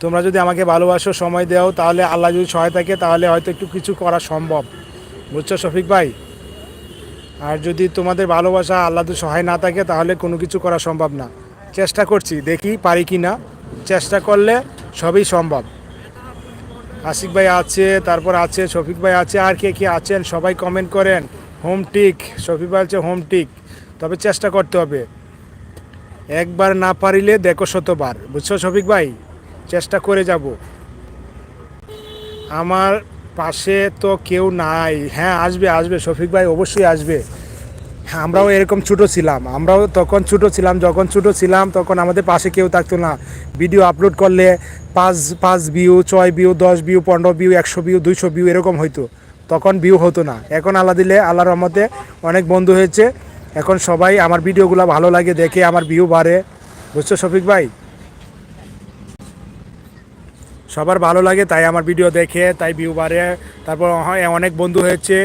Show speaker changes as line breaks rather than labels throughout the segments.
তোমরা যদি আমাকে ভালোবাসো, সময় দাও, তাহলে আল্লাহ যদি সহায় থাকে, তাহলে হয়তো একটু কিছু করা সম্ভব। বুঝছ শফিক ভাই? আর যদি তোমাদের ভালোবাসা আল্লাহ সহায় না থাকে, তাহলে কোনো কিছু করা সম্ভব না। চেষ্টা করছি, দেখি পারি কি না। চেষ্টা করলে সবই সম্ভব। আশিক ভাই আছে, তারপর আছে, শফিক ভাই আছে, আর কে কে আছেন সবাই কমেন্ট করেন। হোম টিক, শফিক ভাই আছে হোম টিক। তবে চেষ্টা করতে হবে। একবার না পারিলে দেখো শতবার। বুঝছ শফিক ভাই? চেষ্টা করে যাব। আমার পাশে তো কেউ নাই। হ্যাঁ আসবে আসবে। শফিক ভাই অবশ্যই আসবে। হ্যাঁ, আমরাও এরকম ছোটো ছিলাম। আমরাও তখন ছোটো ছিলাম। যখন ছোটো ছিলাম তখন আমাদের পাশে কেউ থাকতো না। ভিডিও আপলোড করলে পাঁচ পাঁচ ভিউ ছয় ভিউ দশ ভিউ পনেরো ভিউ একশো ভিউ দুইশো ভিউ এরকম হইতো। তখন ভিউ হতো না। এখন আল্লাহ দিলে আল্লাহর রহমতে অনেক বন্ধু হয়েছে। এখন সবাই আমার ভিডিওগুলো ভালো লাগে দেখে আমার ভিউ বাড়ে। বুঝছ শফিক ভাই? সবার ভালো লাগে, তাই আমার ভিডিও দেখে, তাই ভিউ বাড়ে। তারপর অনেক বন্ধু হয়েছে,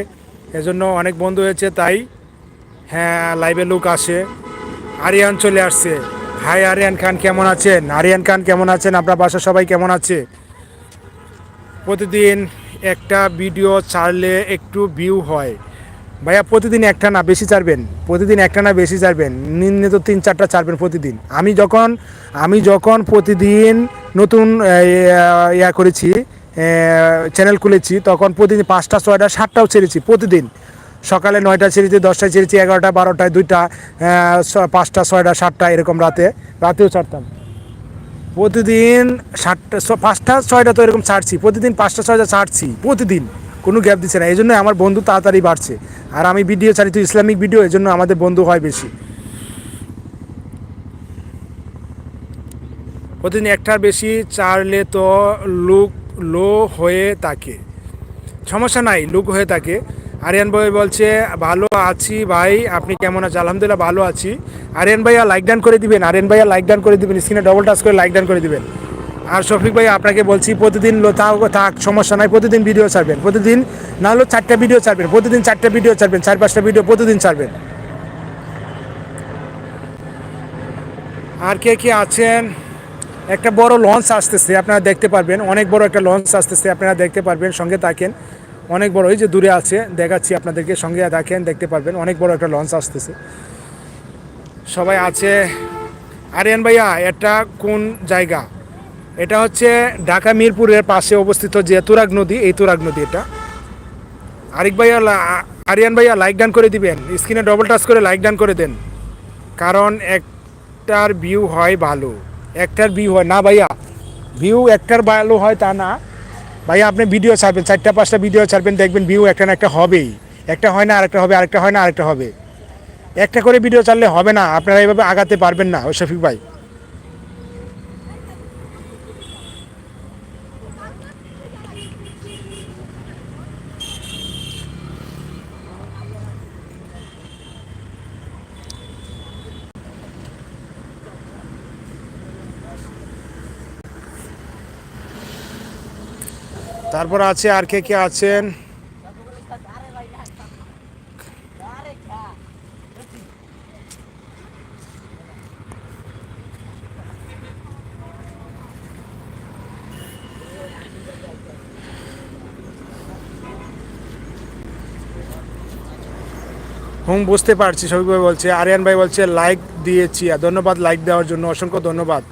এজন্য অনেক বন্ধু হয়েছে, তাই হ্যাঁ লাইভে লুক আসে। আরিয়ান চলে আসছে। হাই আরিয়ান খান, কেমন আছেন? আরিয়ান খান, কেমন আছেন? আপনার বাসা সবাই কেমন আছে? প্রতিদিন একটা ভিডিও ছাড়লে একটু ভিউ হয়। ভাইয়া, প্রতিদিন একটা না বেশি ছাড়বেন, প্রতিদিন একটা না বেশি ছাড়বেন, নিম্নে তো তিন চারটা ছাড়বেন প্রতিদিন। আমি যখন আমি যখন প্রতিদিন নতুন ইয়া করেছি চ্যানেল খুলেছি, তখন প্রতিদিন পাঁচটা, ছয়টা, সাতটাও ছেড়েছি প্রতিদিন। সকালে নয়টা ছেড়েছি, দশটায় ছেড়েছি, এগারোটা, বারোটায় দুইটা পাঁচটা, ছয়টা, সাতটা, এরকম রাতে, রাতেও ছাড়তাম। প্রতিদিন সাতটা পাঁচটা, ছয়টা তো এরকম ছাড়ছি, প্রতিদিন পাঁচটা, ছয়টা ছাড়ছি, প্রতিদিন। কোনো গ্যাপ দিচ্ছে না। এই জন্য আমার বন্ধু তাড়াতাড়ি বাড়ছে। আর আমি ভিডিও ছাড়ি, তো ইসলামিক ভিডিও এই জন্য আমাদের বন্ধু হয় বেশি। প্রতিদিন একটার বেশি চারলে তো লুক লো হয়ে থাকে। সমস্যা নাই, লুক হয়ে থাকে। আরিয়ান ভাই বলছে, ভালো আছি ভাই, আপনি কেমন আছেন? আলহামদুলিল্লাহ ভালো আছি। আরিয়ান ভাইয়া লাইক ডান করে দিবেন, আরিয়ান ভাইয়া লাইক ডান করে দিবেন স্ক্রিনে ডবল টাচ করে লাইক ডান করে দিবেন। আর শফিক ভাই, আপনাকে বলছি, প্রতিদিন তাও থাক, সমস্যা নাই, প্রতিদিন ভিডিও ছাড়বেন। প্রতিদিন না হলেও চারটা ভিডিও ছাড়বেন, প্রতিদিন চারটা ভিডিও ছাড়বেন, চার পাঁচটা ভিডিও প্রতিদিন ছাড়বেন। আর কে কে আছেন? একটা বড় লঞ্চ আসতেছে, আপনারা দেখতে পারবেন, অনেক বড় একটা লঞ্চ আসতেছে, আপনারা দেখতে পারবেন, সঙ্গে থাকেন। অনেক বড় ওই যে দূরে আছে, দেখাচ্ছি আপনাদেরকে, সঙ্গে দেখেন দেখতে পারবেন, অনেক বড় একটা লঞ্চ আসতেছে। সবাই আছে। আরিয়ান ভাইয়া, এটা কোন জায়গা? এটা হচ্ছে ঢাকা মিরপুরের পাশে অবস্থিত যে তুরাগ নদী, এই তুরাগ নদী এটা। আরিক ভাইয়া আরিয়ান ভাইয়া লাইক ডান করে দিবেন। স্ক্রিনে ডবল টাচ করে লাইক ডান করে দেন। কারণ একটার ভিউ হয় ভালো, একটার ভিউ হয় না ভাইয়া ভিউ একটার ভালো হয় তা না। ভাইয়া, আপনি ভিডিও ছাড়বেন, চারটা, পাঁচটা ভিডিও ছাড়বেন, দেখবেন ভিউ একটা না একটা হবেই। একটা হয় না, আরেকটা হবে, আরেকটা হয় না, আরেকটা হবে। একটা করে ভিডিও ছাড়লে হবে না, আপনারা এইভাবে আগাতে পারবেন না ওই শফিক ভাই। তারপর আছে আর কে কে আছেন? হুম, বুঝতে পারছি সবই ভাই বলছে। আরিয়ান ভাই বলছে লাইক দিয়েছি ধন্যবাদ লাইক দেওয়ার জন্য, অসংখ্য ধন্যবাদ।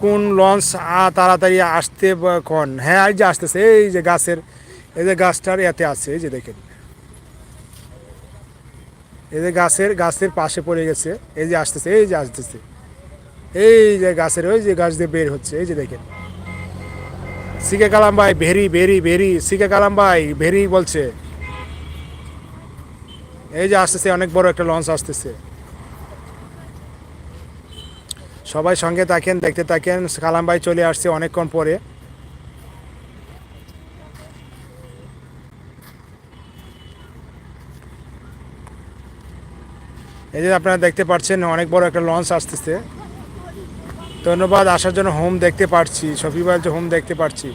কোন লঞ্চ তাড়াতাড়ি আসতে কন হ্যাঁ এই যে আসতেছে এই যে গাছের এই যে গাছটার এতে আছে এই যে দেখেন এই যে গাছের গাছের পাশে পড়ে গেছে এই যে আসতেছে এই যে আসতেছে এই যে গাছের ওই যে গাছ দিয়ে বের হচ্ছে এই যে দেখেন সিকে কালাম ভাই very very very CK Kalam ভাই ভেরি বলছে এই যে আসতেছে অনেক বড় একটা লঞ্চ আসতেছে সবাই সঙ্গে থাকেন, দেখতে থাকেন। কালাম ভাই চলে আসছে অনেকক্ষণ পরে। এই যে আপনারা দেখতে পাচ্ছেন, অনেক বড় একটা লঞ্চ আসতেছে। ধন্যবাদ, আসার জন্য হোম দেখতে পাচ্ছি শফি ভাই হোম দেখতে পাচ্ছি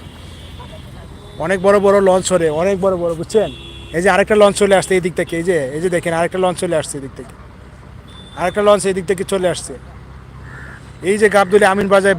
অনেক বড় বড় লঞ্চ হলে, অনেক বড় বড়, বুঝছেন? এই যে আরেকটা লঞ্চ চলে আসছে এই দিক থেকে, এই যে এই যে দেখেন, আরেকটা লঞ্চ চলে আসছে এই দিক থেকে। আরেকটা লঞ্চ এই দিক থেকে চলে আসছে। এই যে গাবদুলি আমিন বাজার